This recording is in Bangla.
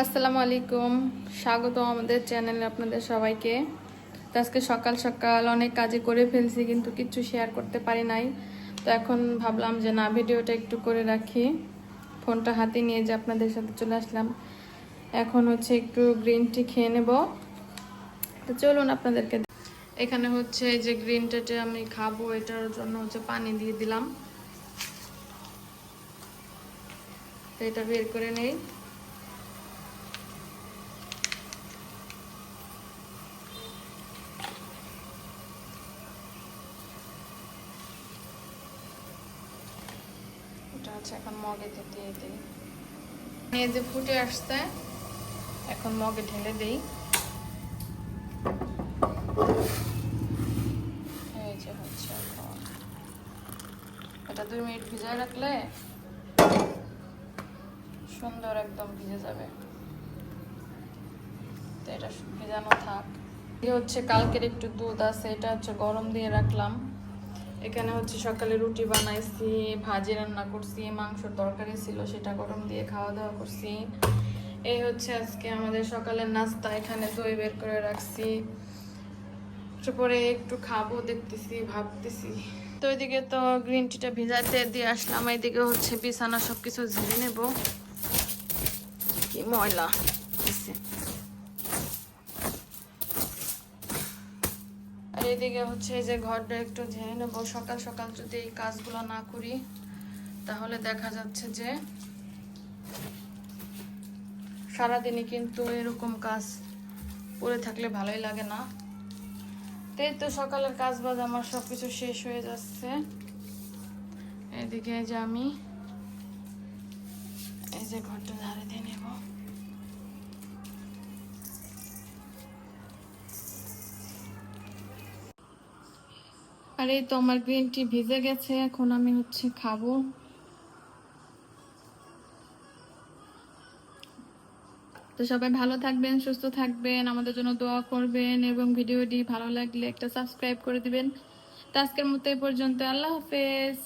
আসসালামু আলাইকুম। স্বাগত আমাদের চ্যানেলে আপনাদের সবাইকে। তো আজকে সকাল সকাল অনেক কাজে করে ফেলছি, কিন্তু কিছু শেয়ার করতে পারি নাই। তো এখন ভাবলাম যে না, ভিডিওটা একটু করে রাখি। ফোনটা হাতে নিয়ে যে আপনাদের সাথে চলে আসলাম। এখন হচ্ছে একটু গ্রিন টি খেয়ে নেব। তো চলুন আপনাদেরকে এখানে হচ্ছে এই যে গ্রিন টিটা আমি খাব, এটার জন্য হচ্ছে পানি দিয়ে দিলাম। তো এটা বের করে নেই এটা হচ্ছে এখন মগেতে দিয়ে দিই। এই যে ফুটে আসছে, এখন মগে ঢেলে দেই। এই যে হচ্ছে। এটা দুই মিনিট ভিজায় রাখলে সুন্দর একদম ভিজে যাবে। তো এটা ভিজানো থাক। হচ্ছে কালকের একটু দুধ আছে, এটা হচ্ছে গরম দিয়ে রাখলাম। এখানে হচ্ছে সকালে রুটি বানাইছি, ভাজি রান্না করছি, মাংসর তরকারি ছিল সেটা গরম দিয়ে খাওয়া দাওয়া করছি। এই হচ্ছে আজকে আমাদের সকালের নাস্তা, এখানে দই বের করে রাখছি। একটু পরে একটু খাব, দেখতেছি, ভাবতেছি। তো ওইদিকে তো গ্রিন টিটা ভিজাতে দিয়ে আসলাম, এইদিকে হচ্ছে বিছানা সবকিছু ঝেড়ে নেব। কি ময়লা। এদিকে হচ্ছে যে ঘরটা একটু ঝেড়ে নেব। সকাল সকাল যদি এই কাজগুলো না করি, তাহলে দেখা যাচ্ছে যে সারাদিনই কিন্তু এরকম কাজ করে থাকলে ভালোই লাগে না। তো এই তো সকালের কাজ বাজ আমার সব কিছু শেষ হয়ে যাচ্ছে। এদিকে যে আমি এই যে ঘরটা ঝাড়ে দিয়ে নেব। আর এই তো আমার গ্রিন টি ভিজে গেছে, এখন আমি হচ্ছে খাব। তো সবাই ভালো থাকবেন, সুস্থ থাকবেন, আমাদের জন্য দোয়া করবেন এবং ভিডিওটি ভালো লাগলে একটা সাবস্ক্রাইব করে দিবেন। তো আজকের মতো এই পর্যন্ত, আল্লাহ হাফেজ।